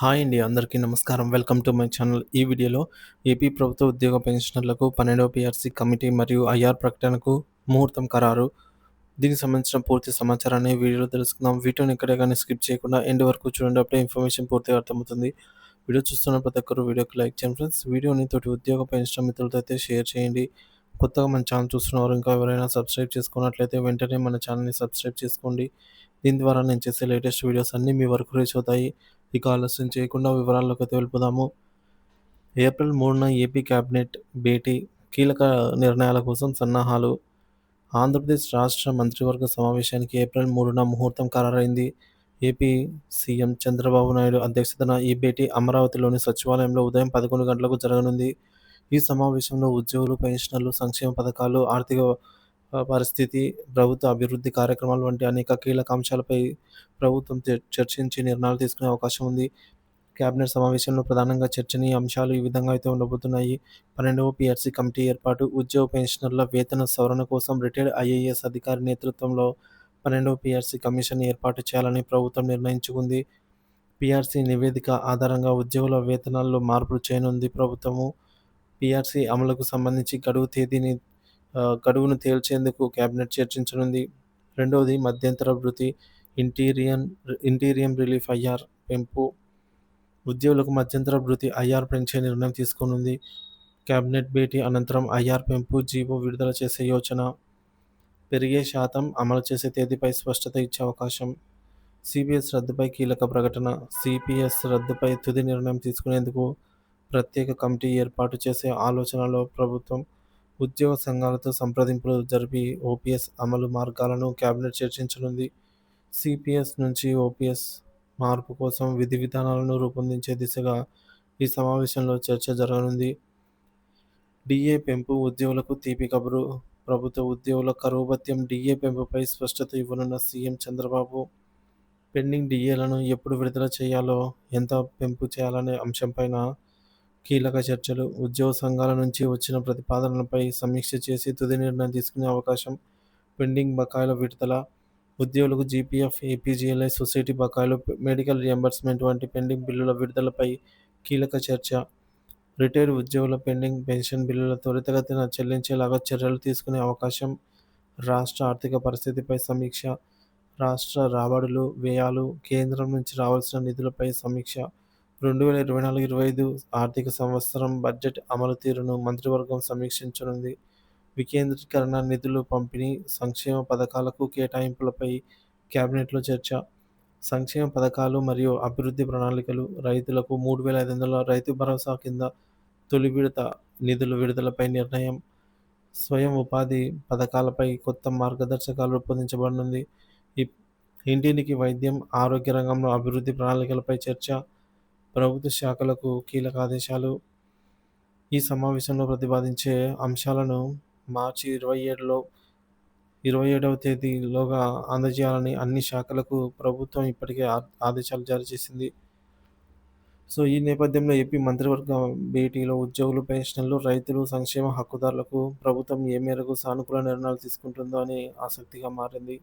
Hi అండి అందరికీ నమస్కారం. Welcome to my channel. ఈ వీడియోలో ఏపీ ప్రభుత్వ ఉద్యోగ పెన్షనర్లకు పన్నెండవ పిఆర్సీ కమిటీ మరియు ఐఆర్ ప్రకటనకు ముహూర్తం ఖరారు. దీనికి సంబంధించిన పూర్తి సమాచారాన్ని వీడియోలో తెలుసుకుందాం. వీడియోని ఎక్కడే కానీ స్కిప్ చేయకుండా ఎండ్ వరకు చూడండి. అప్పుడే ఇన్ఫర్మేషన్ పూర్తిగా అర్థమవుతుంది. వీడియో చూస్తున్న ప్రతి ఒక్కరు వీడియోకి లైక్ చేయండి ఫ్రెండ్స్. వీడియోని తోటి ఉద్యోగ పెన్షన్ మిత్రులతో అయితే షేర్ చేయండి. కొత్తగా మన ఛానల్ చూస్తున్నవారు ఇంకా ఎవరైనా సబ్స్క్రైబ్ చేసుకున్నట్లయితే వెంటనే మన ఛానల్ని సబ్స్క్రైబ్ చేసుకోండి. దీని ద్వారా నేను చేసే లేటెస్ట్ వీడియోస్ అన్నీ మీ వరకు రీచ్ అవుతాయి. ఇక ఆలస్యం చేయకుండా వివరాల్లోకి తెలుపుదాము ఏప్రిల్ మూడున ఏపీ కేబినెట్ భేటీ కీలక నిర్ణయాల కోసం సన్నాహాలు. ఆంధ్రప్రదేశ్ రాష్ట్ర మంత్రివర్గ సమావేశానికి ఏప్రిల్ మూడున ముహూర్తం ఖరారైంది. ఏపీ సీఎం చంద్రబాబు నాయుడు అధ్యక్షతన ఈ భేటీ అమరావతిలోని సచివాలయంలో ఉదయం పదకొండు గంటలకు జరగనుంది. ఈ సమావేశంలో ఉద్యోగులు పెన్షనర్లు సంక్షేమ పథకాలు ఆర్థిక పరిస్థితి ప్రభుత్వ అభివృద్ధి కార్యక్రమాలు వంటి అనేక కీలక అంశాలపై ప్రభుత్వం చర్చించి నిర్ణయాలు తీసుకునే అవకాశం ఉంది. కేబినెట్ సమావేశంలో ప్రధానంగా చర్చనీయ అంశాలు ఈ విధంగా అయితే ఉండబోతున్నాయి. పన్నెండవ పిఆర్సీ కమిటీ ఏర్పాటు ఉద్యోగ పెన్షనర్ల వేతన సవరణ కోసం రిటైర్డ్ ఐఏఎస్ అధికారి నేతృత్వంలో పన్నెండవ పిఆర్సీ కమిషన్ ఏర్పాటు చేయాలని ప్రభుత్వం నిర్ణయించుకుంది. పిఆర్సీ నివేదిక ఆధారంగా ఉద్యోగుల వేతనాల్లో మార్పులు చేయనుంది ప్రభుత్వము. పిఆర్సీ అమలుకు సంబంధించి గడువు తేదీని గడువును తేల్చేందుకు కేబినెట్ చర్చించనుంది. రెండవది మధ్యంతర వృత్తి ఇంటీరియన్ ఇంటీరియం రిలీఫ్ ఐఆర్ పెంపు. ఉద్యోగులకు మధ్యంతర వృత్తి ఐఆర్ పెంచే నిర్ణయం తీసుకునుంది. కేబినెట్ భేటీ అనంతరం ఐఆర్ పెంపు జీవో విడుదల చేసే యోచన. పెరిగే శాతం అమలు చేసే తేదీపై స్పష్టత ఇచ్చే అవకాశం. సిపిఎస్ రద్దుపై కీలక ప్రకటన. సిపిఎస్ రద్దుపై తుది నిర్ణయం తీసుకునేందుకు ప్రత్యేక కమిటీ ఏర్పాటు చేసే ఆలోచనలో ప్రభుత్వం ఉద్యోగ సంఘాలతో సంప్రదింపులు జరిపి ఓపీఎస్ అమలు మార్గాలను కేబినెట్ చర్చించనుంది. సిపిఎస్ నుంచి ఓపీఎస్ మార్పు కోసం విధి విధానాలను రూపొందించే దిశగా ఈ సమావేశంలో చర్చ జరగనుంది. డిఏ పెంపు ఉద్యోగులకు తీపి కబురు. ప్రభుత్వ ఉద్యోగుల కరువు భత్యం డిఏ పెంపుపై స్పష్టత ఇవ్వనున్న సీఎం చంద్రబాబు పెండింగ్ డిఏలను ఎప్పుడు విడుదల చేయాలో ఎంత పెంపు చేయాలనే అంశంపైన కీలక చర్చలు. ఉద్యోగ సంఘాల నుంచి వచ్చిన ప్రతిపాదనలపై సమీక్ష చేసి తుది నిర్ణయం తీసుకునే అవకాశం పెండింగ్ బకాయిల విడుదల. ఉద్యోగులకు జీపీఎఫ్ ఏపీజీఎల్ఐ సొసైటీ బకాయిలు మెడికల్ రియంబర్స్మెంట్ వంటి పెండింగ్ బిల్లుల విడుదలపై కీలక చర్చ. రిటైర్డ్ ఉద్యోగుల పెండింగ్ పెన్షన్ బిల్లుల త్వరితగతిన చెల్లించేలాగా చర్యలు తీసుకునే అవకాశం. రాష్ట్ర ఆర్థిక పరిస్థితిపై సమీక్ష. రాష్ట్ర రాబడులు వ్యయాలు కేంద్రం నుంచి రావాల్సిన నిధులపై సమీక్ష. రెండు వేల ఇరవై నాలుగు ఇరవై ఐదు ఆర్థిక సంవత్సరం బడ్జెట్ అమలు తీరును మంత్రివర్గం సమీక్షించనుంది. వికేంద్రీకరణ నిధులు పంపిణీ సంక్షేమ పథకాలకు కేటాయింపులపై కేబినెట్లో చర్చ. సంక్షేమ పథకాలు మరియు అభివృద్ధి ప్రణాళికలు రైతులకు మూడు వేల ఐదు వందల రైతు భరోసా కింద తొలి విడత నిధుల విడుదలపై నిర్ణయం. స్వయం ఉపాధి పథకాలపై కొత్త మార్గదర్శకాలు రూపొందించబడనుంది. ఇంటినికి వైద్యం ఆరోగ్య రంగంలో అభివృద్ధి ప్రణాళికలపై చర్చ. ప్రభుత్వ శాఖలకు కీలక ఆదేశాలు. ఈ సమావేశంలో ప్రతిపాదించే అంశాలను మార్చి ఇరవై ఏడులో ఇరవై ఏడవ తేదీలోగా అందజేయాలని అన్ని శాఖలకు ప్రభుత్వం ఇప్పటికే ఆదేశాలు జారీ చేసింది. సో ఈ నేపథ్యంలో ఏపీ మంత్రివర్గ భేటీలో ఉద్యోగులు పెన్షన్లు రైతులు సంక్షేమ హక్కుదారులకు ప్రభుత్వం ఏ మేరకు సానుకూల నిర్ణయాలు తీసుకుంటుందో అని ఆసక్తిగా మారింది.